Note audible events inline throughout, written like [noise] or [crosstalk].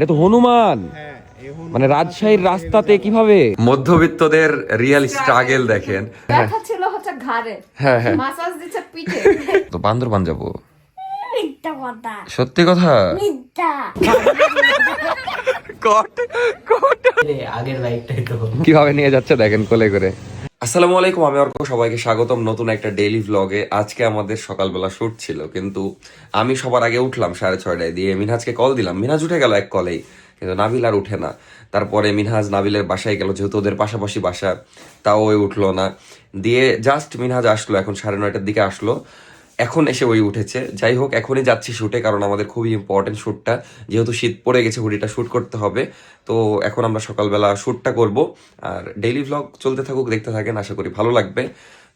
এটা তো হনুমান। মানে রাজশাহীর রাস্তাতে কীভাবে? মধ্যবিত্তদের রিয়েল স্ট্রাগল দেখেন। ব্যথা ছিল হচ্ছে ঘাড়ে। হ্যাঁ হ্যাঁ। মাসাজ দিচ্ছে পিঠে। তো বান্দরবান যাব। সত্যি কথা? আগের বাইকটাই তো। কীভাবে নিয়ে যাচ্ছে দেখেন কোলে করে। আসসালামু আলাইকুম, আমি অর্ক, সবাইকে স্বাগতম নতুন একটা ডেইলি ভ্লগে আজকে আমাদের সকালবেলা শুট ছিল, কিন্তু আমি সবার আগে উঠলাম সাড়ে ছয়টায় দিয়ে মিনহাজকে কল দিলাম। মিনহাজ উঠে গেল এক কলেই কিন্তু নাবিল আর উঠে না। তারপরে মিনহাজ নাবিলের বাসায় গেল, যেহেতু ওদের পাশাপাশি বাসা, তাও ওই উঠল না। দিয়ে জাস্ট মিনহাজ আসলো, এখন সাড়ে নয়টার দিকে আসলো। এখন এসে ওই উঠেছে। যাই হোক, এখনই যাচ্ছি শুটে কারণ আমাদের খুবই ইম্পর্টেন্ট শ্যুটটা যেহেতু শীত পড়ে গেছে, হুডিটা শ্যুট করতে হবে। তো এখন আমরা সকালবেলা শ্যুটটা করব। আর ডেইলি ভ্লগ চলতে থাকুক, দেখতে থাকেন, আশা করি ভালো লাগবে।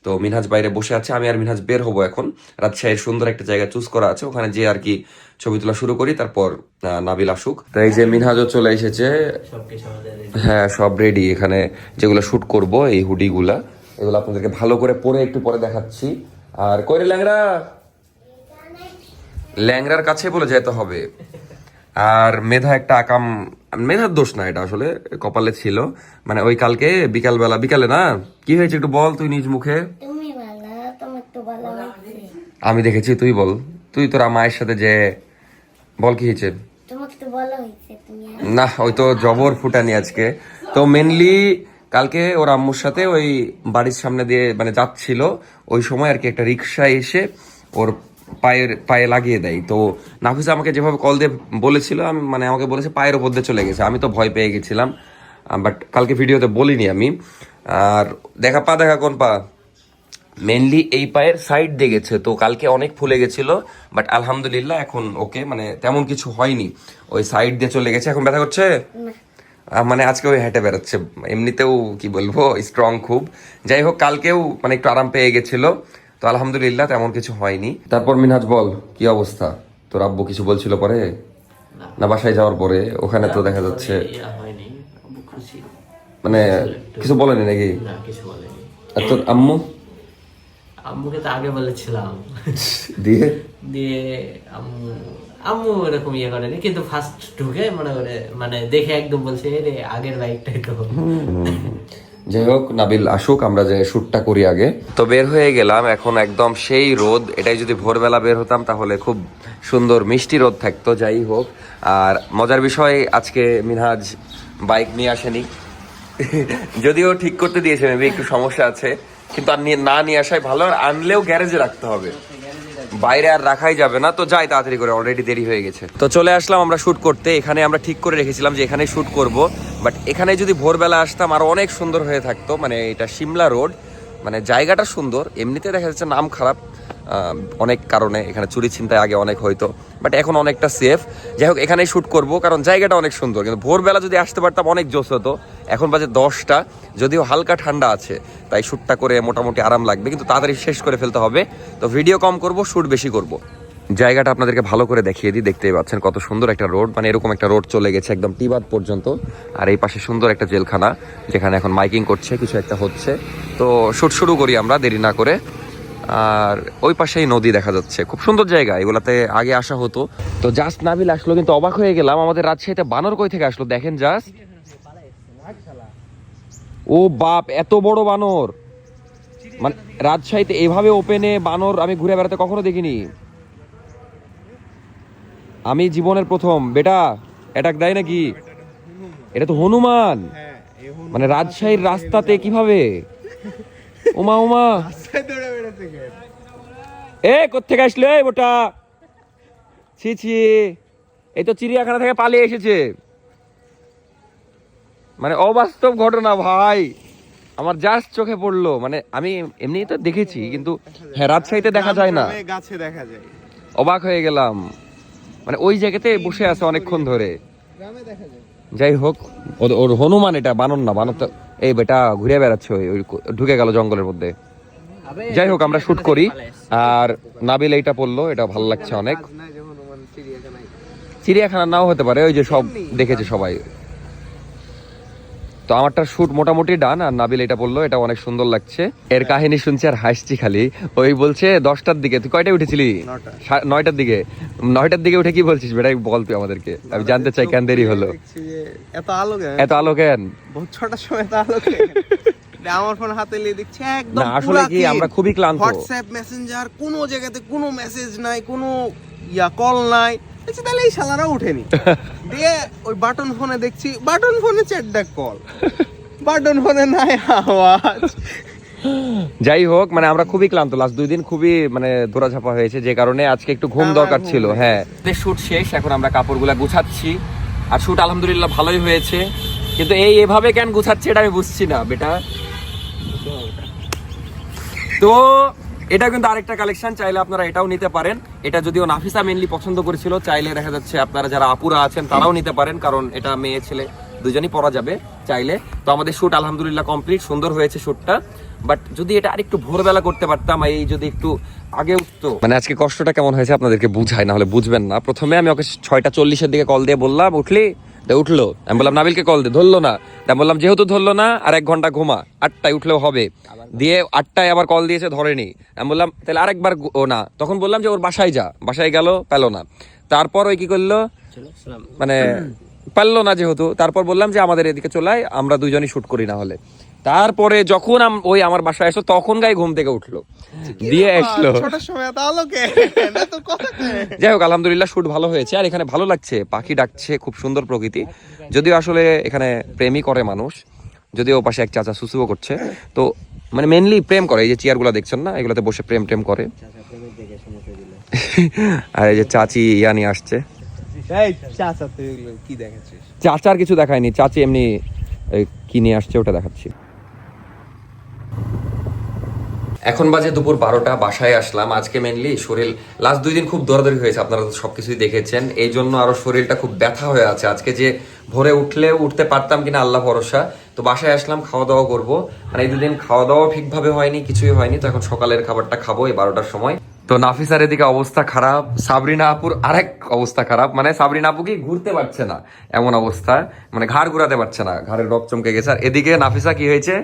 তো মিনহাজ বাইরে বসে আছে, আমি আর মিনহাজ বের হব এখন। রাজশাহীর সুন্দর একটা জায়গা চুজ করা আছে, ওখানে যে আর কি ছবি তোলা শুরু করি, তারপর নাবিল আসুক। এই যে মিনহাজও চলে এসেছে। হ্যাঁ সব রেডি এখানে যেগুলো শ্যুট করব, এই হুডিগুলা। এগুলো আপনাদেরকে ভালো করে পরে একটু পরে দেখাচ্ছি। আর কইরে ল্যাংড়া? ল্যাংড়ার কাছে বলে যেতে হবে। আর মেধা একটা আকাম মেধার দোষ না এটা আসলে কপালে ছিল। মানে ওই কালকে বিকালবেলা বিকালে না? কি হয়েছে একটু বল তুই নিজ মুখে। আমি দেখেছি তুই বল। তুই তোর মায়ের সাথে যে বল কি হয়েছে? না ওই তো জবর ফুটানি আজকে। তো মেনলি কালকে ওর আম্মুর সাথে ওই বাড়ির সামনে দিয়ে মানে যাচ্ছিল, ওই সময় আর কি একটা রিক্সা এসে ওর পায়ের, পায়ে লাগিয়ে দেয়। তো নাফিসা আমাকে যেভাবে কল দিয়ে বলেছিল, আমি মানে আমাকে বলেছে পায়ের ওপর দিয়ে চলে গেছে। আমি তো ভয় পেয়ে গেছিলাম বাট কালকে ভিডিওতে বলিনি আমি। আর দেখা, পা দেখা কোন পা? মেনলি এই পায়ের সাইড দিয়ে গেছে। তো কালকে অনেক ফুলে গেছিল বাট আলহামদুলিল্লাহ এখন ওকে মানে তেমন কিছু হয়নি। ওই সাইড দিয়ে চলে গেছে। এখন ব্যথা করছে? মানে আজকে ওই হেঁটে বেরোচ্ছে। এমনিতেও কি বলব স্ট্রং খুব। যাই হোক কালকেও মানে একটু আরাম পেয়ে গেছিল। তো আলহামদুলিল্লাহ তেমন কিছু হয়নি। তারপর মিনহাজ বল কি অবস্থা? তোর আব্বু কিছু বলছিল পরে? না। বাসায় যাওয়ার পরে? ওখানে তো দেখা যাচ্ছে। মানে কিছু বলেনি নাকি? আর তোর আম্মু? আম্মুকে তো আগে বলেছিলাম। দিয়ে? দিয়ে আম্মু আম্মু এরকম ইয়ে করেনি কিন্তু ফার্স্ট ঢুকে মনে করে মানে দেখে একদম বলছে "এ রে আগের বাইকটাই তো। যাই হোক নাবিল আসুক আমরা যে শ্যুটটা করি আগে। তো বের হয়ে গেলাম এখন একদম সেই রোদ। এটাই যদি ভোরবেলা বের হতাম তাহলে খুব সুন্দর মিষ্টি রোদ থাকতো যাই হোক। আর মজার বিষয় আজকে মিনহাজ বাইক নিয়ে আসেনি। যদিও ঠিক করতে দিয়েছে মেবি একটু সমস্যা আছে। কিন্তু আর না নিয়ে আসাই ভালো, আর আনলেও গ্যারেজে রাখতে হবে। বাইরে আর রাখাই যাবে না। তো যাই তাড়াতাড়ি করে অলরেডি দেরি হয়ে গেছে। তো চলে আসলাম আমরা শ্যুট করতে। এখানে আমরা ঠিক করে রেখেছিলাম যে এখানে শ্যুট করব। বাট এখানে যদি ভোরবেলা আসতাম আরও অনেক সুন্দর হয়ে থাকতো। মানে এটা সিমলা রোড। মানে জায়গাটা সুন্দর। এমনিতে দেখা যাচ্ছে নাম খারাপ। অনেক কারণে এখানে চুরি ছিনতাই আগে অনেক হয়তো বাট এখন অনেকটা সেফ যাই হোক, এখানেই শ্যুট করব, কারণ জায়গাটা অনেক সুন্দর। কিন্তু ভোরবেলা যদি আসতে পারতাম, অনেক জোশ হতো। এখন বাজে দশটা, যদিও হালকা ঠান্ডা আছে, তাই শ্যুটটা করে মোটামুটি আরাম লাগবে, কিন্তু তাড়াতাড়ি শেষ করে ফেলতে হবে। তো ভিডিও কম করব শ্যুট বেশি করব। জায়গাটা আপনাদেরকে ভালো করে দেখিয়ে দিই, দেখতেই পাচ্ছেন কত সুন্দর একটা রোড মানে এরকম একটা রোড চলে গেছে একদম টিবাদ পর্যন্ত। আর এই পাশে সুন্দর একটা জেলখানা, যেখানে এখন মাইকিং করছে, কিছু একটা হচ্ছে। তো শুট শুরু করি আমরা, দেরি না করে। আর ওই পাশেই নদী দেখা যাচ্ছে। খুব সুন্দর জায়গা এগুলাতে আগে আসা হতো। তো জাস্ট নাবিল আসলো কিন্তু অবাক হয়ে গেলাম আমাদের রাজশাহীতে বানর কই থেকে আসলো? দেখেন জাস্ট। ও বাপ এত বড় বানর! মানে রাজশাহীতে এভাবে ওপেনে বানর আমি ঘুরে বেড়াতে কখনো দেখিনি। আমি জীবনের প্রথম। বেটা অ্যাটাক দেয় নাকি? এটা তো হনুমান! মানে রাজশাহীর রাস্তাতে কীভাবে? ওমা ওমা এ কোথেকে আসলে এই বোটা? ছি ছি। এই তো চিড়িয়াখানা থেকে পালিয়ে এসেছে। মানে অবাস্তব ঘটনা ভাই। আমার জাস্ট চোখে পড়ল। মানে আমি এমনি তো দেখেছি কিন্তু হ্যাঁ রাজশাহীতে দেখা যায় না। গাছে দেখা যায়। অবাক হয়ে গেলাম। মানে ওই জায়গাতে বসে আছে অনেকক্ষণ ধরে। যাই হোক ওর- হনুমান এটা বানর না বানর তো এই বেটা ঘুরে বেড়াচ্ছে ওই ঢুকে গেল জঙ্গলের মধ্যে। যাই হোক আমরা শুট করি। আর নাবিল এইটা পড়ল এটা ভালো লাগছে অনেক। চিড়িয়াখানা নাও হতে পারে ওই যে সব দেখেছে সবাই। তো আমারটা শুট মোটামুটি ডান আর নাবিল এটা বলল এটা অনেক সুন্দর লাগছে। এর কাহিনী শুনছি আর হাসছি খালি। ওই বলছে দশটার দিকে তুই কয়টায় উঠেছিলি? নয়টার দিকে। নয়টার দিকে উঠে কি বলছিস বেটাই বল তুই আমাদেরকে। আমি জানতে চাই কেন দেরি হলো। এত আলো এত আলো কেন? ছটার সময় এত আলো [laughs] আমার ফোন হাতে নিয়ে দেখছি একদম না, আসলে কি, আমরা খুবই ক্লান্ত। হোয়াটসঅ্যাপ মেসেঞ্জার কোনো জায়গাতে কোনো মেসেজ নাই কোনো ইয়া কল নাই। দেখছি তাহলে এই শালারা উঠেনি [laughs] দিয়ে ওই বাটন ফোনে দেখছি বাটন ফোনে চ্যাট কল বাটন ফোনে নাই আওয়াজ। যাই হোক মানে আমরা খুবই ক্লান্ত। লাস্ট দুই দিন খুবই মানে দৌড়াঝাপা হয়েছে যে কারণে আজকে একটু ঘুম দরকার ছিল। হ্যাঁ। শুট শেষ এখন আমরা কাপড়গুলা গুছাচ্ছি। আর শুট আলহামদুলিল্লাহ ভালোই হয়েছে। কিন্তু এই এভাবে কেন গুছাচ্ছে এটা আমি বুঝছি না বেটা। তো এটা কিন্তু আরেকটা কালেকশন চাইলে আপনারা এটাও নিতে পারেন। এটা যদিও নাফিসা মেনলি পছন্দ করেছিল, চাইলে দেখা যাচ্ছে আপনারা যারা আপুরা আছেন তারাও নিতে পারেন, কারণ এটা মেয়ে, ছেলে দুজনই পরা যাবে চাইলে। তো আমাদের শ্যুট আলহামদুলিল্লাহ কমপ্লিট সুন্দর হয়েছে শ্যুটটা বাট যদি এটা আরেকটু ভোরবেলা করতে পারতাম, এই যদি একটু আগে উঠতো। মানে আজকে কষ্টটা কেমন হয়েছে আপনাদেরকে বুঝাই, না হলে বুঝবেন না। প্রথমে আমি ওকে ছয়টা চল্লিশের দিকে কল দিয়ে বললাম, উঠলি? উঠল। আমি বললাম নাবিলকে কল দে। ধরলো না। আমি বললাম যেহেতু ধরলো না আর এক ঘণ্টা ঘুমা আটটায় উঠলেও হবে। দিয়ে আটটায় আবার কল দিয়েছে ধরেনি। আমি বললাম তাহলে আরেকবার ও না। তখন বললাম যে ওর বাসায় যা। বাসায় গেল পেল না। তারপর ওই কি করল? মানে পারল না যেহেতু। তারপর বললাম যে আমাদের এদিকে চলাই আমরা দুজনই শুট করি না হলে। তারপরে যখন আম- ওই আমার বাসায় এসো তখন গায়ে ঘুম থেকে উঠল। দিয়ে আসলো। যাই হোক আলহামদুলিল্লাহ শুট ভালো হয়েছে আর এখানে ভালো লাগছে। পাখি ডাকছে খুব সুন্দর প্রকৃতি। যদিও আসলে এখানে প্রেমই করে মানুষ যদিও পাশে এক চাচা সুসুও করছে। তো মানে মেনলি প্রেম করে এই যে চেয়ারগুলো দেখছেন না এগুলোতে বসে প্রেম টেম করে। আর এই যে চাচি ইয়া নিয়ে আসছে। চাচার কিছু দেখায়নি চাচি এমনি কি নিয়ে আসছে ওটা দেখাচ্ছি। এখন বাজে দুপুর বারোটা, বাসায় আসলাম। আজকে মেনলি শরীর লাস্ট দুই দিন খুব দৌড়াদৌড়ি হয়েছে, আপনারা তো সবকিছুই দেখেছেন। এই জন্য আরও শরীরটা খুব ব্যথা হয়ে আছে। আজকে যে ভোরে উঠলে উঠতে পারতাম কিনা আল্লাহ ভরসা। তো বাসায় আসলাম খাওয়া দাওয়া করব। মানে এই দুদিন খাওয়া দাওয়া ঠিকভাবে হয়নি, কিছুই হয়নি। তো এখন সকালের খাবারটা খাব এই বারোটার সময়। তো নাফিসার এদিকে অবস্থা খারাপ। সাবরিনা আপুর আরেক অবস্থা খারাপ। মানে সাবরিনা আপু কি ঘুরতে পারছে না, এমন অবস্থা। মানে ঘাড় ঘুরাতে পারছে না, ঘাড়ের রক চমকে গেছে। আর এদিকে নাফিসা কি হয়েছে?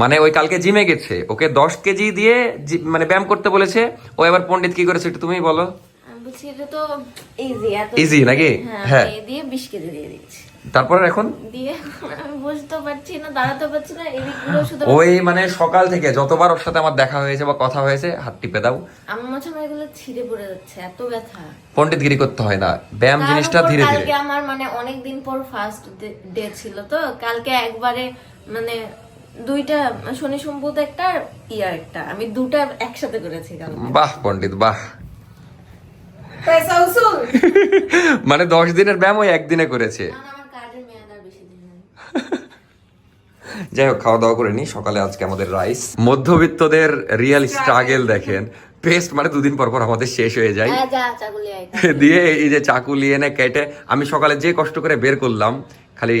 মানে ওই কালকে জিমে গেছে ওকে দশ কেজি দিয়ে মানে ব্যায়াম করতে বলেছে ও এবার পণ্ডিত কি করেছে একটু তুমি বলো। ইজি নাকি? হ্যাঁ হ্যাঁ। দিয়ে বিশ কেজি দিয়ে দিচ্ছি তারপর এখন? বুঝতে পারছি না দাঁড়াতে পারছি না শুধু ওই মানে সকাল থেকে যতবার ওর সাথে আমার দেখা হয়েছে বা কথা হয়েছে হাত টিপে দাও। আমার এগুলো ছিঁড়ে পড়ে যাচ্ছে এত ব্যথা। পণ্ডিতগিরি করতে হয় না ব্যায়াম জিনিসটা ধীরে ধীরে। কালকে আমার মানে অনেক দিন পর ফার্স্ট ডে ছিল তো কালকে একবারে মানে দুইটা শনি সম্ভূত একটা ইয়ার একটা। আমি দুটা একসাথে করেছি বাহ পণ্ডিত বাহ। [laughs] মানে দশ দিনের ব্যায়াম ওই একদিনে করেছে। [laughs] যাই হোক খাওয়া দাওয়া করে নি। সকালে আজকে আমাদের রাইস। মধ্যবিত্তদের রিয়েল স্ট্রাগেল দেখেন। পেস্ট মানে দুদিন পর পর আমাদের শেষ হয়ে যায়। হ্যাঁ [laughs] দিয়ে এই যে চাকু নিয়ে এনে কেটে আমি সকালে যে কষ্ট করে বের করলাম খালি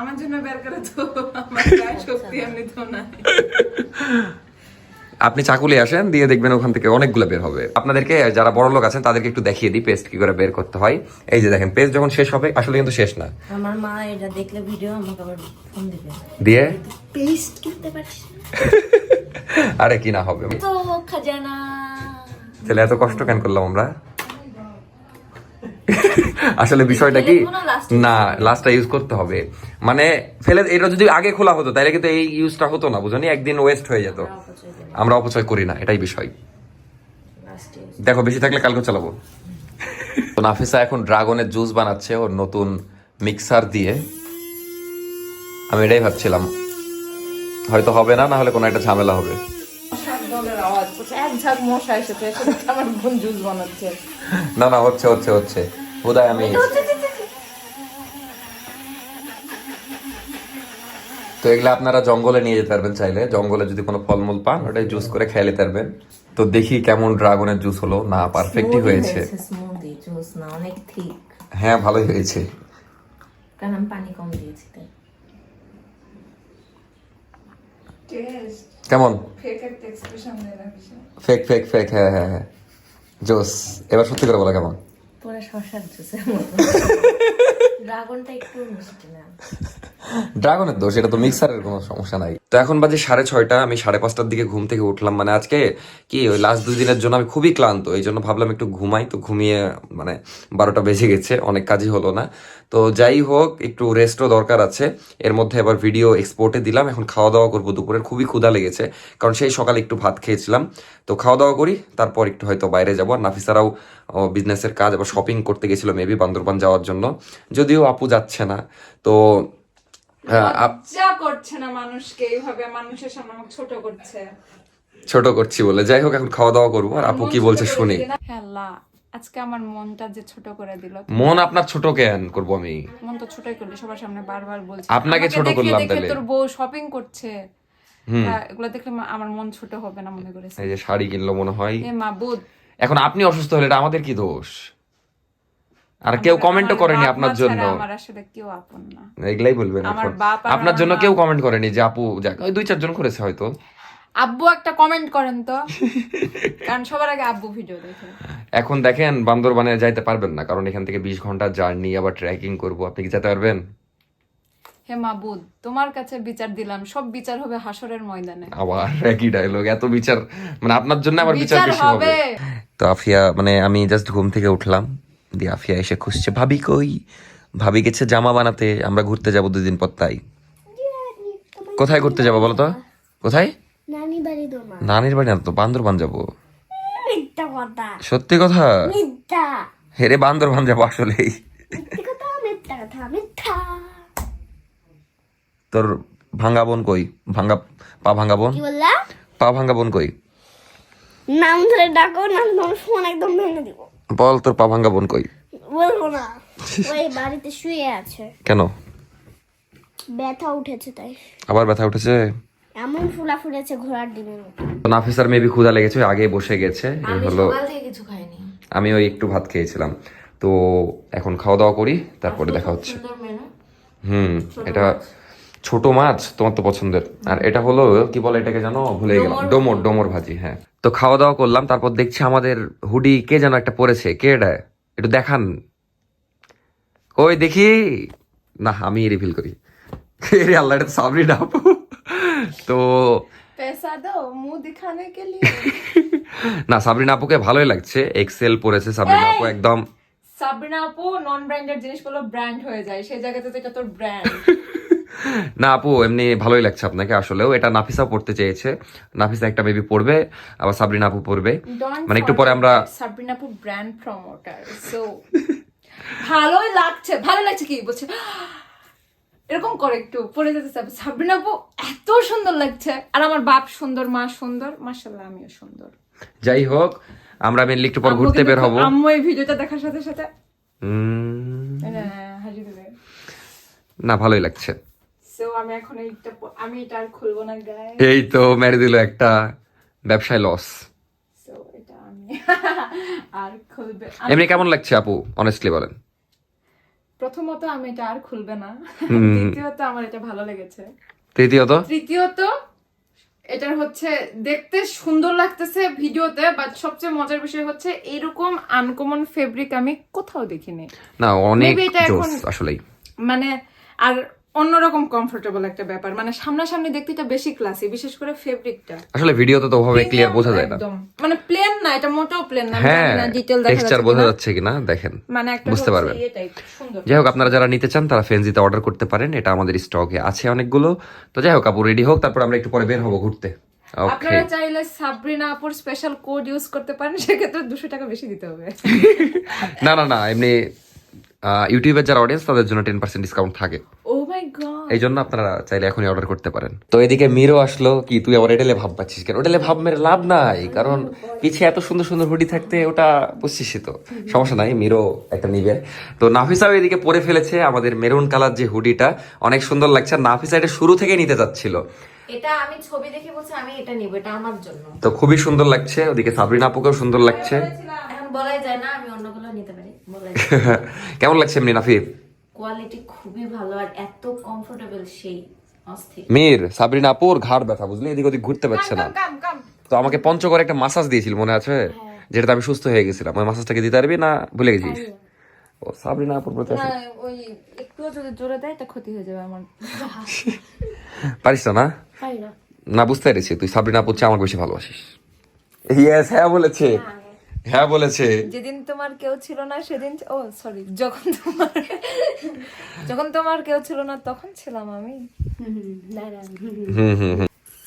আমার জন্য বের করে তো আমার [laughs] গায়ে শক্তি এমনি তো নাই। আপনি চাকুলি আসেন দিয়ে দেখবেন ওখান থেকে অনেকগুলো বের হবে। আপনাদেরকে যারা বড় লোক আছেন তাদেরকে একটু দেখিয়ে দিই পেস্ট কি করে বের করতে হয়। এই যে দেখেন পেস্ট যখন শেষ হবে আসলে কিন্তু শেষ না। আমার মা এটা দেখলে ভিডিও আমাকে আবার ফোন দিবে। দিয়ে? পেস্ট কিনতে পারছিস [laughs] আরে কি না হবে? তো খাজানা তাহলে এত কষ্ট কেন করলাম আমরা? আসলে বিষয়টা কি? না, লাস্টটা ইউজ করতে হবে। মানে ফেলে এটা যদি আগে খোলা হতো তাহলে কিন্তু এই ইউজটা হতো না বুঝনি? একদিন ওয়েস্ট হয়ে যেত। আমরা অপচয় করি না। এটাই বিষয়। দেখো বেশি থাকলে কালকে চালাবো। তো নাফিসা এখন ড্রাগনের জুস বানাচ্ছে ওর নতুন মিক্সার দিয়ে। আমি এটাই ভাবছিলাম। হয়তো হবে না না হলে কোনো একটা ঝামেলা হবে। ঝাঁক মশা এসে আমার বোন জুস বানাচ্ছে। না না হচ্ছে হচ্ছে হচ্ছে। বোধহয় আমি তো এগুলো আপনারা জঙ্গলে নিয়ে যেতে পারবেন চাইলে। জঙ্গলে যদি কোনো ফলমূল পান ওটাই জুস করে খেয়ে নিতে পারবেন। তো দেখি কেমন ড্রাগনের জুস হলো। না পারফেক্টই হয়েছে। স্মুদি জুস না অনেক ঠিক হ্যাঁ ভালোই হয়েছে। কারণ আমি পানি কম দিয়েছি তাই। টেস্ট কেমন? ফেক ফেক ফেক হ্যাঁ হ্যাঁ হ্যাঁ। জোস এবার সত্যি করে বলা কেমন? পুরো শশার মতো। [laughs] ড্রাগনের দোষ, এটা তো মিক্সারের কোনো সমস্যা নাই। তো এখন বাজে সাড়ে ছয়টা, আমি সাড়ে পাঁচটার দিকে ঘুম থেকে উঠলাম। মানে আজকে কি, ওই লাস্ট জন্য আমি খুবই ক্লান্ত, এই জন্য ভাবলাম একটু ঘুমাই। তো ঘুমিয়ে মানে বারোটা বেজে গেছে, অনেক কাজই হলো না। তো যাই হোক, একটু রেস্টও দরকার আছে। এর মধ্যে আবার ভিডিও এক্সপোর্টে দিলাম, এখন খাওয়া দাওয়া করব দুপুরের। খুবই ক্ষুধা লেগেছে, কারণ সেই সকালে একটু ভাত খেয়েছিলাম। তো খাওয়া দাওয়া করি, তারপর একটু হয়তো বাইরে যাব। আর নাফিসারাও বিজনেসের কাজ, আবার শপিং করতে গেছিল মেবি বান্দরবান যাওয়ার জন্য। যদিও আপু যাচ্ছে না তো যা করছে না মানুষকে এইভাবে মানুষের সামনে আমাকে ছোট করছে। ছোট করছি বলে। যাই হোক এখন খাওয়া দাওয়া করব। আর আপু কি বলছে শুনি। হ্যাঁ আজকে আমার মনটা যে ছোট করে দিল। মন আপনার ছোট কেন করব আমি? মন তো ছোটই করলি সবার সামনে বারবার বলছে। আপনাকে ছোট করলাম তাহলে। তোর বউ শপিং করছে। এগুলো দেখলে আমার মন ছোট হবে না মনে করেছে। এই যে শাড়ি কিনলো মনে হয়। এ মা এখন আপনি অসুস্থ হলে এটা আমাদের কি দোষ? আর কেউ কমেন্টও করেনি আপনার জন্য। আমার আসলে কেউ আপন না। এগুলাই বলবেন আপনার জন্য কেউ কমেন্ট করেনি যে আপু যাক। ওই দুই চারজন করেছে হয়তো। আব্বু একটা কমেন্ট করেন তো। [laughs] কারণ সবার আগে আব্বু ভিডিও দেখে। এখন দেখেন বান্দরবানে যাইতে পারবেন না কারণ এখান থেকে বিশ ঘণ্টা জার্নি আবার ট্রেকিং করব। আপনি কি যেতে পারবেন? হে মাবুদ তোমার কাছে বিচার দিলাম। সব বিচার হবে হাসরের ময়দানে। আবার একই ডায়লগ এত বিচার। মানে আপনার জন্য আমার বিচার বেশি হবে। হবে। তো আফিয়া মানে আমি জাস্ট ঘুম থেকে উঠলাম। দিয়ে আফিয়া এসে খুঁজছে ভাবি কই? ভাবি গেছে জামা বানাতে আমরা ঘুরতে যাব দুদিন পর তাই। কোথায় ঘুরতে যাব বলো তো? কোথায়? নানির বাড়ি না তো বান্দরবান যাব। সত্যি কথা? হেরে বান্দরবান যাব আসলেই। মিথ্যা তোর ভাঙ্গা বোন কই? ভাঙ্গা পা ভাঙ্গা বোন? পা ভাঙ্গা বোন কই? নাম ধরে ডাকো না তোমার ফোন একদম ভেঙে দিব। বল তোর পা ভাঙ্গা বোন কই? বলব না। ওই বাড়িতে শুয়ে আছে। কেন? ব্যথা উঠেছে তাই। আবার ব্যথা উঠেছে? এমন ফুলা ফুলেছে ঘোড়ার ডিমের মতো। নাফিসার মেবি ক্ষুধা লেগেছে ওই আগে বসে গেছে এই আমি হলো সকাল থেকে কিছু খাইনি। আমি ওই একটু ভাত খেয়েছিলাম। তো এখন খাওয়া দাওয়া করি তারপরে দেখা হচ্ছে। হুম এটা ছোট মাছ তোমার তো পছন্দের। আর এটা হলো কি বলে এটাকে জানো? ভুলে গেলাম। ডোমর ডোমর ভাজি হ্যাঁ। তো খাওয়া দাওয়া করলাম তারপর দেখছি আমাদের হুডি কে যেন একটা পরেছে কে এটা? একটু দেখান। কই দেখি? না আমি রিফিল করি। রে আল্লাহ এটা সাবরি ডাপু তো না সাবরিনা আপুকে ভালোই লাগছে। এক্সেল পরেছে সাবরিনা আপু একদম। সাবরিনা আপু নন ব্র্যান্ডেড জিনিসগুলো ব্র্যান্ড হয়ে যায়। সেই জায়গাতে তো এটা তোর ব্র্যান্ড [laughs] না আপু এমনি ভালোই লাগছে আপনাকে আসলেও। এটা নাফিসা পড়তে চেয়েছে। নাফিসা একটা বেবি পড়বে আবার সাবরিনা আপু পড়বে। মানে একটু পরে আমরা সাবরিনা আপু ব্র্যান্ড প্রমোটার সো ভালোই লাগছে ভালো লাগছে কি বলছে? এরকম করে একটু পরে যেতে চাবে সাবরিনা আপু এত সুন্দর লাগছে আর আমার বাপ সুন্দর মা সুন্দর মাশাল্লাহ আমিও সুন্দর। যাই হোক আমরা মেনলি একটু পর ঘুরতে বের হব। আম্মু এই ভিডিওটা দেখার সাথে সাথে। হ্যাঁ, না ভালোই লাগছে। আমি এখন এইটা আমি এটা আর খুলবো না গায়ে এই তো মেরে দিল একটা ব্যবসায় লস [laughs] আর খুলবে এমনি কেমন লাগছে আপু? অনেস্টলি বলেন। প্রথমত আমি এটা আর খুলবে না। দ্বিতীয়ত [laughs] আমার এটা ভালো লেগেছে। তৃতীয়ত? তৃতীয়ত এটার হচ্ছে দেখতে সুন্দর লাগতেছে ভিডিওতে বাট সবচেয়ে মজার বিষয় হচ্ছে এরকম আনকমন ফেব্রিক আমি কোথাও দেখিনি। না অনেক আসলেই। মানে আর অন্যরকম কমফোর্টেবল একটা ব্যাপার। মানে সামনাসামনি দেখতে এটা বেশি ক্লাসি বিশেষ করে ফেব্রিকটা আসলে ভিডিওতে তো ওভাবে ক্লিয়ার বোঝা যায় না। একদম। মানে প্লেন না এটা মোটেও প্লেন না হ্যাঁ ডিটেল দেখা টেক্সচার বোঝা। যাচ্ছে কিনা দেখেন মানে একটা বুঝতে পারবেন। যাই হোক আপনারা যারা নিতে চান তারা ফেন্সিতে অর্ডার করতে পারেন এটা আমাদের স্টকে আছে অনেকগুলো। তো যাই হোক আপু রেডি হোক তারপর আমরা একটু পরে বের হব ঘুরতে। ওকে আপনারা চাইলে সাবরিনা আপুর স্পেশাল কোড ইউজ করতে পারেন সেক্ষেত্রে দুশো টাকা বেশি দিতে হবে। [laughs] না না না এমনি ইউটিউবের যারা অডিয়েন্স তাদের জন্য টেন পার্সেন্ট ডিসকাউন্ট থাকে। গড এই জন্য আপনারা চাইলে এখনই অর্ডার করতে পারেন। তো এদিকে মিরো আসলো কি তুই আবার এটেলে ভাব পাচ্ছিস কেন? ওটেলে ভাব মেরে লাভ নাই কারণ পিছিয়ে এত সুন্দর সুন্দর হুডি থাকতে ওটা বুঝছিস তো। সমস্যা নাই মিরো একটা নিবে। তো নাফিসাও এদিকে পরে ফেলেছে আমাদের মেরুন কালার যে হুডিটা অনেক সুন্দর লাগছে। আর নাফিসা এটা শুরু থেকে নিতে চাচ্ছিল এটা আমি ছবি দেখে বলছি আমি এটা নিব এটা আমার জন্য। তো খুবই সুন্দর লাগছে ওদিকে সাবরিনা আপুকেও সুন্দর লাগছে। এখন বলাই যায় না আমি অন্যগুলো নিতে পারি। বলাই [laughs] কেমন লাগছে এমনি নাফি কোয়ালিটি খুবই ভালো আর এত কমফোর্টেবল সেই অস্থির। মির সাবরিনা আপুর ঘাড় ব্যথা বুঝলি? এদিক ওদিক ঘুরতে পারছে না। কাম কাম তো আমাকে পঞ্চগড়ে একটা মাসাজ দিয়েছিল মনে আছে? যেটাতে আমি সুস্থ হয়ে গেছিলাম। ওই মাসাজটাকে দিতে পারবি না ভুলে গেছিস? ও সাবরিনা আপুর প্রতি ওই একটুও যদি জোরে দেয় তা ক্ষতি হয়ে যাবে আমার। [laughs] পারিস না না? পারি না। না বুঝতে পেরেছি। তুই সাবরিনা আপুর চেয়ে আমাকে বেশি ভালোবাসিস। ইয়েস হ্যাঁ বলেছে। হ্যাঁ বলেছে। যেদিন তোমার কেউ ছিল না সেদিন ও সরি যখন তোমার যখন তোমার কেউ ছিল না তখন ছিলাম আমি।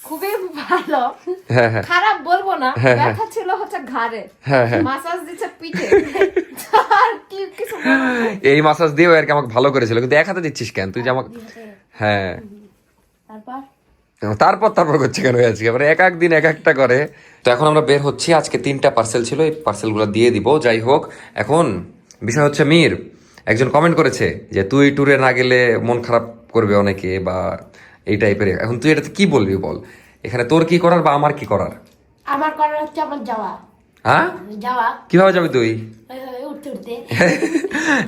খুবই ভালো। হ্যাঁ হ্যাঁ। খারাপ বলব না হ্যাঁ। ব্যথা ছিল হচ্ছে ঘাড়ে। মাসাজ দিচ্ছে পিঠে। এই মাসাজ দিয়েও আর কি আমাকে ভালো করেছিল কিন্তু এক হাতে দিচ্ছিস কেন? তুই যে আমাকে হ্যাঁ। তারপর? তারপর তারপর করছে কেন আজকে? মানে এক এক দিন এক একটা করে। তো এখন আমরা বের হচ্ছি আজকে তিনটা পার্সেল ছিল এই পার্সেলগুলো দিয়ে দিব যাই হোক। এখন বিষয় হচ্ছে মীর একজন কমেন্ট করেছে যে তুই ট্যুরে না গেলে মন খারাপ করবে অনেকে বা এই টাইপের এখন তুই এটাতে কি বলবি বল? এখানে তোর কি করার বা আমার কি করার? আমার করার হচ্ছে আমার যাওয়া। হ্যাঁ? যাওয়া। কীভাবে যাবি তুই? [laughs]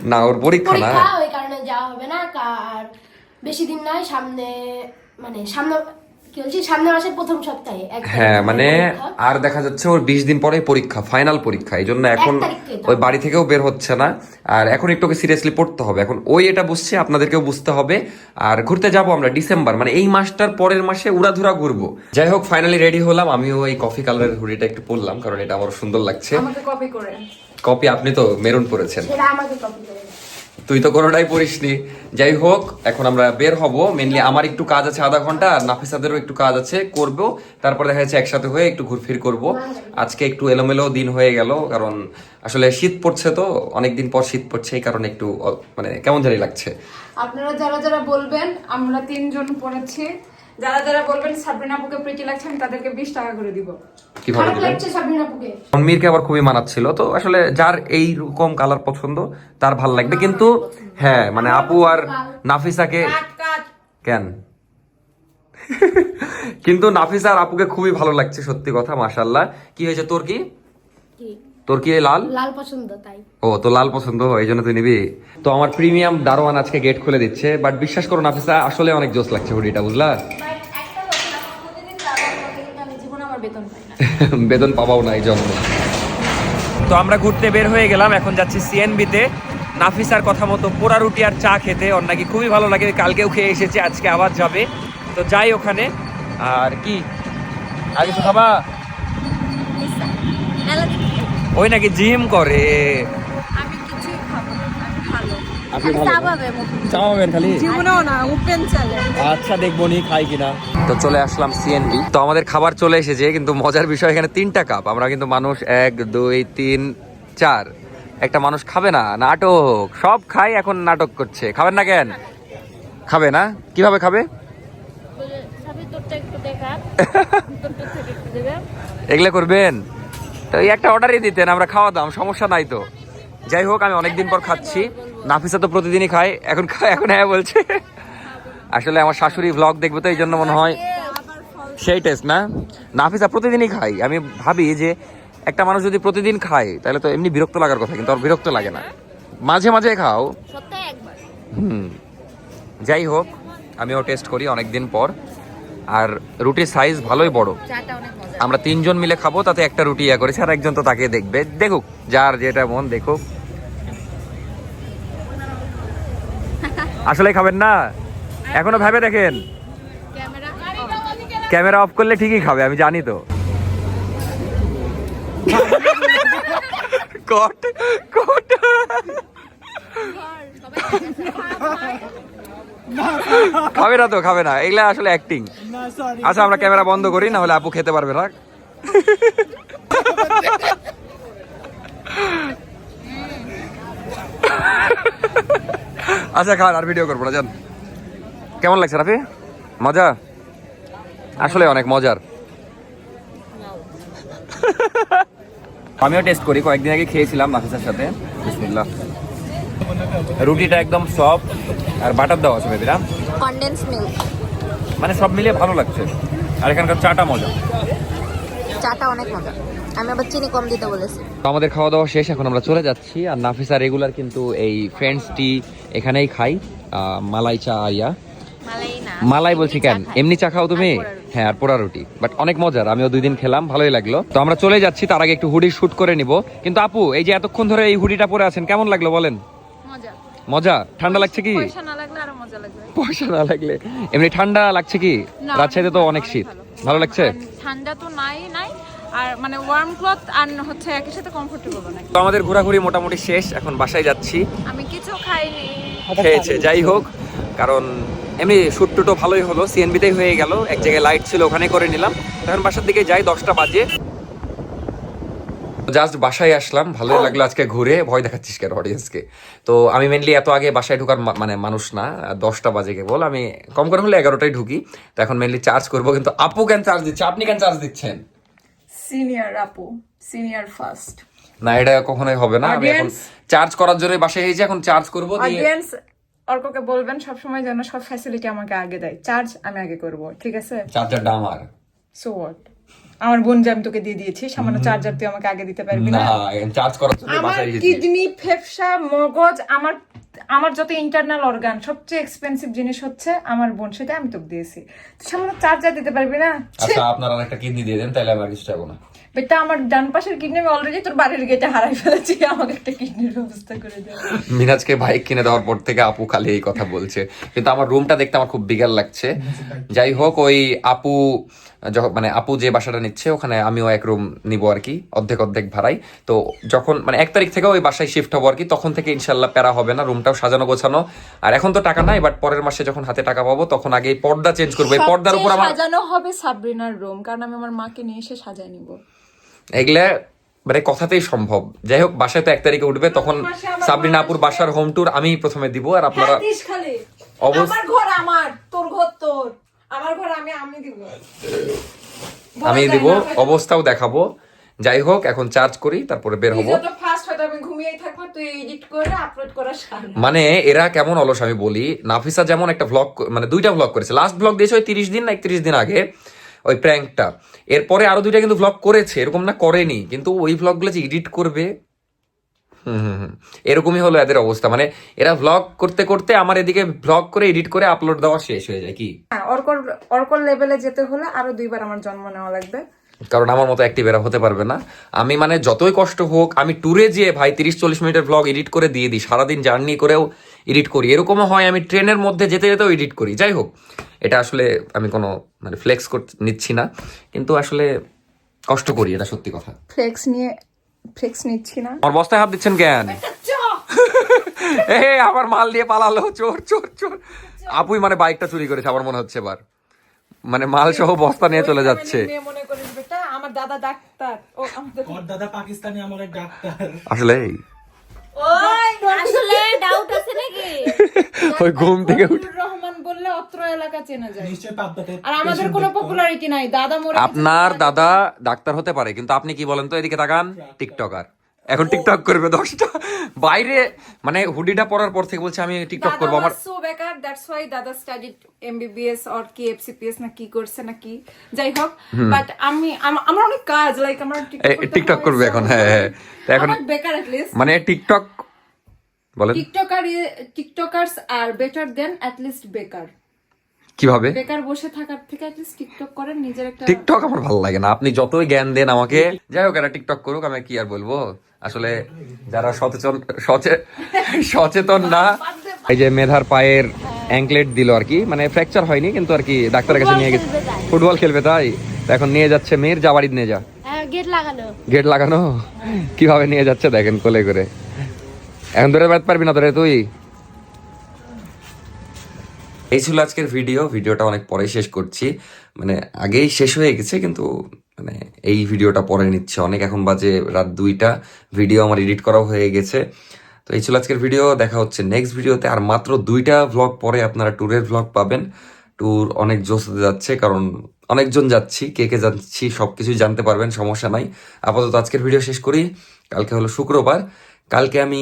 না ওর পরীক্ষা না। ওই কারণে যাওয়া হবে না আর বেশি দিন নয় সামনে মানে সামনে কি বলছি সামনে মাসের প্রথম সপ্তাহে হ্যাঁ মানে আর দেখা যাচ্ছে ওর বিশ দিন পরে পরীক্ষা ফাইনাল পরীক্ষা। এই জন্য এখন ওই বাড়ি থেকেও বের হচ্ছে না। আর এখন একটু সিরিয়াসলি পড়তে হবে। এখন ওই এটা বুঝছে আপনাদেরকেও বুঝতে হবে। আর ঘুরতে যাব আমরা ডিসেম্বর মানে এই মাসটার পরের মাসে উড়াধুরা ঘুরবো। যাই হোক ফাইনালি রেডি হলাম। আমিও এই কফি কালারের হুডিটা একটু পরলাম কারণ এটা আমার সুন্দর লাগছে। আমাকে কপি আপনি তো মেরুন পরেছেন। আমাকে কপি করে দাও। তুই তো কোনোটাই পড়িসনি। যাই হোক, এখন আমরা বের হব। মেনলি আমার একটু কাজ আছে আধা ঘণ্টা, আর নাফিসাদেরও একটু কাজ আছে, করব। তারপর দেখা যাচ্ছে একসাথে হয়ে একটু ঘুরফির করব। আজকে একটু এলোমেলো দিন হয়ে গেল, কারণ আসলে শীত পড়ছে তো, অনেকদিন পর শীত পড়ছে, এই কারণে একটু মানে কেমন জানি লাগছে। আপনারা যারা যারা বলবেন, আমরা তিনজন পড়েছি। যারা যারা বলবেন সাবরিনা আপুকে প্রীতি লাগছে আমি তাদেরকে বিশ টাকা করে দিব। কীভাবে খারাপ দিবেন? লাগছে সাবিনা আপুকে। মীরকে আবার খুবই মানাচ্ছিল। তো আসলে যার এই রকম কালার পছন্দ তার ভালো লাগবে। কিন্তু হ্যাঁ মানে আপু আর নাফিসাকে কেন? [laughs] কিন্তু নাফিসা আর আপুকে খুবই ভালো লাগছে সত্যি কথা মাশাল্লাহ কি হয়েছে তোর কি? কি? তোর কি লাল? লাল পছন্দ তাই। ও তো লাল পছন্দ এই জন্য তুই নিবি। তো আমার প্রিমিয়াম দারোয়ান আজকে গেট খুলে দিচ্ছে বাট বিশ্বাস করো নাফিসা আসলে অনেক জোস লাগছে হুডিটা বুঝলা? [laughs] বেতন পাবাও না এই জন্য। তো আমরা ঘুরতে বের হয়ে গেলাম এখন যাচ্ছি সিএনবিতে নাফিসার কথা মতো পোড়া রুটি আর চা খেতে ওর নাকি খুবই ভালো লাগে কালকেও খেয়ে এসেছে আজকে আবার যাবে। তো যাই ওখানে। আর কি? আগে তো খাবা? ওই নাকি জিম করে? আমি কিছুই খাব না আমি ভালো। আপনি ভালো? চাওয়াবেন খালি? জীবনেও না ওপেন চ্যালেঞ্জ আচ্ছা দেখব নি খাই কিনা। তো চলে আসলাম সিএনবি তো আমাদের খাবার চলে এসেছে কিন্তু মজার বিষয় এখানে তিনটা কাপ আমরা কিন্তু মানুষ এক দুই তিন চার। একটা মানুষ খাবে না নাটক। সব খাই এখন নাটক করছে। খাবেন না কেন? খাবে না? কীভাবে খাবে? [laughs] এগুলো করবেন? তো এই একটা অর্ডারই দিতেন আমরা খাওয়া দাম সমস্যা নাই তো। যাই হোক আমি অনেকদিন পর খাচ্ছি। নাফিসা তো প্রতিদিনই খায় এখন খায় এখন হ্যাঁ বলছে। আসলে আমার শাশুড়ি ভ্লগ দেখবে তো এই জন্য মনে হয় সেই টেস্ট না? নাফিসা প্রতিদিনই খাই আমি ভাবি যে একটা মানুষ যদি প্রতিদিন খায় তাহলে তো এমনি বিরক্ত লাগার কথা কিন্তু আর বিরক্ত লাগে না। মাঝে মাঝে খাও। হুম। যাই হোক আমিও টেস্ট করি অনেকদিন পর। আর রুটির সাইজ ভালোই বড়। আমরা তিনজন মিলে খাব তাতে একটা রুটি ইয়া করেছি আর একজন তো তাকে দেখবে। দেখুক যার যেটা মন দেখুক। আসলে খাবেন না? এখনও ভাবে দেখেন? Camera off. করলে ঠিকই খাবে আমি জানি তো। কট কট। খাবে না তো খাবে না। এগুলা আসলে অ্যাক্টিং আচ্ছা আমরা ক্যামেরা বন্ধ করি না হলে আপু খেতে পারবে না আচ্ছা খান আর ভিডিও করব না জান কেমন লাগছে রাফি? মজা? আসলে অনেক মজার। আমিও টেস্ট করি কয়েকদিন আগে খেয়েছিলাম নাফিসার সাথে। বিসমিল্লাহ। রুটিটা একদম সফট আর বাটার দেওয়া আছে বেবিরা কন্ডেন্স মিল্ক মানে সব মিলিয়ে ভালো লাগছে। আর এখানকার চাটা মজা। চাটা অনেক মজা। আমি আবার চিনি কম দিতে বলেছি। আমাদের খাওয়া দাওয়া শেষ এখন আমরা চলে যাচ্ছি। আর নাফিসা রেগুলার কিন্তু এই ফ্রেন্ডস টি এখানেই খাই। আহ, মালাই চা আইয়া মালাই মালাই বলছি কেন? এমনি চা খাও তুমি? হ্যাঁ আর পোড়া রুটি। বাট অনেক মজার আমিও দুই দিন খেলাম ভালোই লাগল। তো আমরা চলে যাচ্ছি তার আগে একটু হুডি শুট করে নিব। কিন্তু আপু এই যে এতক্ষণ ধরে এই হুডিটা পরে আছেন কেমন লাগল বলেন? মজা? ঠান্ডা লাগছে কি? পয়সা না লাগলে আরও মজা লাগবে। পয়সা না লাগলে। এমনি ঠান্ডা লাগছে কি? রাজশাহীতে তো অনেক শীত। ভালো। লাগছে? ঠান্ডা তো নাই নাই। আর মানে ওয়ার্ম ক্লথ আর হচ্ছে একই সাথে কমফোর্টেবল তো আমাদের ঘোরাঘুরি মোটামুটি শেষ এখন বাসায় যাচ্ছি। আমি কিছু খাইনি। খেয়েছে যাই হোক কারণ এমনি শুট টুটো ভালোই হলো সিএনবিতেই হয়ে গেল। এক জায়গায় লাইট ছিল ওখানে করে নিলাম। তখন বাসার দিকে যাই দশটা বাজে। জাস্ট বাসায় আসলাম ভালোই লাগল আজকে ঘুরে ভয় দেখাচ্ছিস কেন অডিয়েন্সকে তো আমি মেনলি এত আগে বাসায় ঢোকার মানে মানুষ না দশটা বাজে কেবল আমি কম করে হলে এগারোটায় ঢুকি তো এখন মেনলি চার্জ করব কিন্তু আপু কেন চার্জ দিচ্ছে? আপনি কেন চার্জ দিচ্ছেন? সিনিয়র আপু সিনিয়র ফার্স্ট না এটা কখনোই হবে না আমি এখন চার্জ করার জন্য বাসায় এসেছি এখন চার্জ করব অডিয়েন্স অর্ককে বলবেন সব সময় যেন সব ফ্যাসিলিটি আমাকে আগে দেয়। চার্জ আমি আগে করব ঠিক আছে? চার্জারটা আমার। সো হোয়াট আমার বোন যে আমি তোকে দিয়ে দিয়েছি সামান্য চার্জার তুই আমাকে আগে দিতে পারবি না। চার্জ করার জন্য আমার কিডনি ফেফসা মগজ আমার আমার যত ইন্টারনাল অর্গান সবচেয়ে এক্সপেন্সিভ জিনিস হচ্ছে আমার বোন সেটা আমি তোকে দিয়েছি। তুই সামান্য চার্জার দিতে পারবি না? আচ্ছা আপনারা আর একটা কিডনি দিয়ে দেন তাহলে আমার কিছু চাইব না। বেটা আমার ডান পাশের কিডনি আমি অলরেডি তোর বাড়ির গেটে হারাই ফেলেছি আমাকে একটা কিডনির ব্যবস্থা করে দে। মিনাজকে বাইক কিনে দেওয়ার পর থেকে আপু খালি এই কথা বলছে। কিন্তু আমার রুমটা দেখতে আমার খুব বিগাল লাগছে। যাই হোক ওই আপু যখন মানে আপু যে বাসাটা নিচ্ছে ওখানে আমিও এক রুম নিব আর কি অর্ধেক অর্ধেক ভাড়াই তো যখন মানে এক তারিখ থেকে ওই বাসায় শিফট হব আর কি তখন থেকে ইনশাল্লাহ প্যারা হবে না রুমটাও সাজানো গোছানো। আর এখন তো টাকা নাই বাট পরের মাসে যখন হাতে টাকা পাবো তখন আগে পর্দা চেঞ্জ করব। এই পর্দার উপর আমার সাজানো হবে সাবরিনার রুম কারণ আমি আমার মাকে নিয়ে এসে সাজায় নিব। এগুলা মানে কথাতেই সম্ভব। যাই হোক বাসায় তো এক তারিখে উঠবে তখন সাবরিনা আপুর বাসার হোম ট্যুর আমি প্রথমে দিব আর আপনারা খালি। অবশ্য- আমার ঘর আমার তোর ঘর তোর। আমার ঘর আমি আমি দিব। আমি দিব অবস্থাও দেখাবো। যাই হোক এখন চার্জ করি তারপরে বের হব। মানে এরা কেমন অলস আমি বলি নাফিসা যেমন একটা ভ্লগ মানে দুইটা ভ্লগ করেছে। লাস্ট ভ্লগ দিয়েছে ওই তিরিশ দিন না একত্রিশ দিন আগে ওই প্র্যাঙ্কটা এরপরে আরও দুইটা কিন্তু ভ্লগ করেছে এরকম না করেনি কিন্তু ওই ভ্লগগুলো যে এডিট করবে। এরকমই হলো এদের অবস্থা। মানে এরা ভ্লগ করতে করতে আমার এদিকে ভ্লগ করে এডিট করে আপলোড দেওয়া শেষ হয়ে যায় কি? হ্যাঁ অর্কর অর্কর লেভেলে যেতে হলে আরও দুইবার আমার জন্ম নেওয়া লাগবে। কারণ আমার মতো অ্যাক্টিভ এরা হতে পারবে না। আমি মানে যতই কষ্ট হোক আমি ট্যুরে যেয়ে ভাই তিরিশ চল্লিশ মিনিটের ব্লগ এডিট করে দিয়ে দিই সারাদিন জার্নি করেও এডিট করি। এরকমও হয় আমি ট্রেনের মধ্যে যেতে যেতেও এডিট করি। যাই হোক এটা আসলে আমি কোনো মানে ফ্লেক্স করতে নিচ্ছি না। কিন্তু আসলে কষ্ট করি এটা সত্যি কথা। ফ্লেক্স নিয়ে ফ্লেক্স নিচ্ছি না। আমার বস্তায় হাত দিচ্ছেন কেন? এ [laughs] আমার মাল দিয়ে পালালো চোর চোর চোর। আপুই মানে বাইকটা চুরি করেছে আমার মনে হচ্ছে এবার। মানে মাল সহ বস্তা নিয়ে চলে যাচ্ছে। মনে আমার দাদা ডাক্তার। ও আমাদের দাদা পাকিস্তানি আমার ডাক্তার। আসলে ওই আসলে ডাউট আছে নাকি? [laughs] ওই ঘুম থেকে উঠে রহমান বললে অত্র এলাকা চেনা যায়। আর আমাদের কোনো পপুলারিটি নাই। দাদা মরে আপনার দাদা ডাক্তার হতে পারে কিন্তু আপনি কি বলেন তো এদিকে তাকান? টিকটকার টিকটক করবে দশটা। বাইরে মানে হুডিটা পরার পর থেকে বলছে আমি টিকটক করব। আমার সো বেকার দ্যাটস ওয়াই দাদা স্টাডিড এমবিবিএস অর কি এফসিপিএস না কি করছে না কি। যাই হোক বাট আমি আমার অনেক কাজ লাইক আমার টিকটক করবে এখন হ্যাঁ হ্যাঁ। এখন এখন বেকার এট লিস্ট মানে টিকটক বলেন। TikToker TikTokers are better than at least বেকার। কীভাবে? বেকার বসে থাকার থেকে অ্যাট লিস্ট টিকটক করেন নিজের একটা টিকটক আমার ভালো লাগে না। আপনি যতই জ্ঞান দেন আমাকে। যাই হোক এরা টিকটক করুক আমি কি আর বলব? আসলে যারা সচেতন সচে- সচেতন না এই যে মেধার পায়ের অ্যাঙ্কলেট দিল আর কি মানে ফ্র্যাকচার হয়নি কিন্তু আর কি ডাক্তারের কাছে নিয়ে গেছে। ফুটবল খেলবে তাই? এখন নিয়ে যাচ্ছে মেয়ের যা বাড়িতে নিয়ে যা গেট লাগানো। গেট লাগানো? কীভাবে নিয়ে যাচ্ছে দেখেন কোলে করে। এখন ধরে বেড়াতে পারবি না ধরে তুই? এই ছিল আজকের ভিডিও ভিডিওটা অনেক পরে শেষ করছি। মানে আগেই শেষ হয়ে গেছে, কিন্তু মানে এই ভিডিওটা পরে নিচ্ছে অনেক। এখন বাজে রাত দুইটা ভিডিও আমার এডিট করাও হয়ে গেছে। তো এই ছিল আজকের ভিডিও দেখা হচ্ছে নেক্সট ভিডিওতে আর মাত্র দুইটা ভ্লগ পরে আপনারা ট্যুরের ভ্লগ পাবেন। ট্যুর অনেক জোস হতে যাচ্ছে, কারণ অনেকজন যাচ্ছি, কে কে যাচ্ছি সব কিছুই জানতে পারবেন, সমস্যা নাই। আপাতত আজকের ভিডিও শেষ করি। কালকে হলো শুক্রবার। কালকে আমি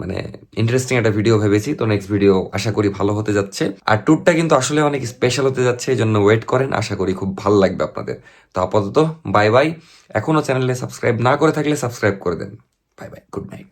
মানে ইন্টারেস্টিং একটা ভিডিও ভেবেছি, তো নেক্সট ভিডিও আশা করি ভালো হতে যাচ্ছে। আর ট্যুরটা কিন্তু আসলে অনেক স্পেশাল হতে যাচ্ছে এই জন্য ওয়েট করেন, আশা করি খুব ভালো লাগবে আপনাদের। তো আপাতত বাই বাই এখনও চ্যানেলে সাবস্ক্রাইব না করে থাকলে সাবস্ক্রাইব করে দেন। Bye bye good night